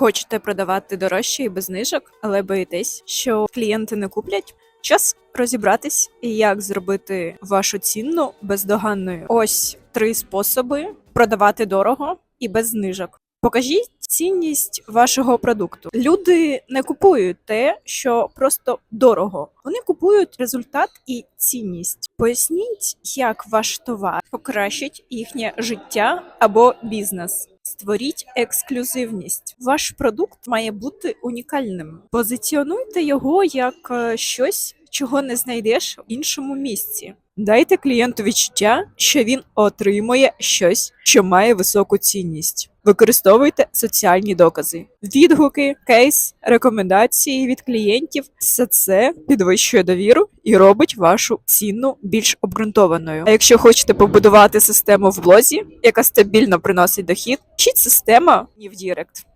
Хочете продавати дорожче і без знижок, але боїтесь, що клієнти не куплять? Час розібратись, як зробити вашу цінну бездоганною. Ось три способи продавати дорого і без знижок. Покажіть цінність вашого продукту. Люди не купують те, що просто дорого. Вони купують результат і цінність. Поясніть, як ваш товар покращить їхнє життя або бізнес. Створіть ексклюзивність. Ваш продукт має бути унікальним. Позиціонуйте його як е, щось, чого не знайдеш в іншому місці. Дайте клієнту відчуття, що він отримує щось, що має високу цінність. Використовуйте соціальні докази, відгуки, кейс, рекомендації від клієнтів. Все це підвищує довіру і робить вашу ціну більш обґрунтованою. А якщо хочете побудувати систему в блозі, яка стабільно приносить дохід, вчіть система Дірект.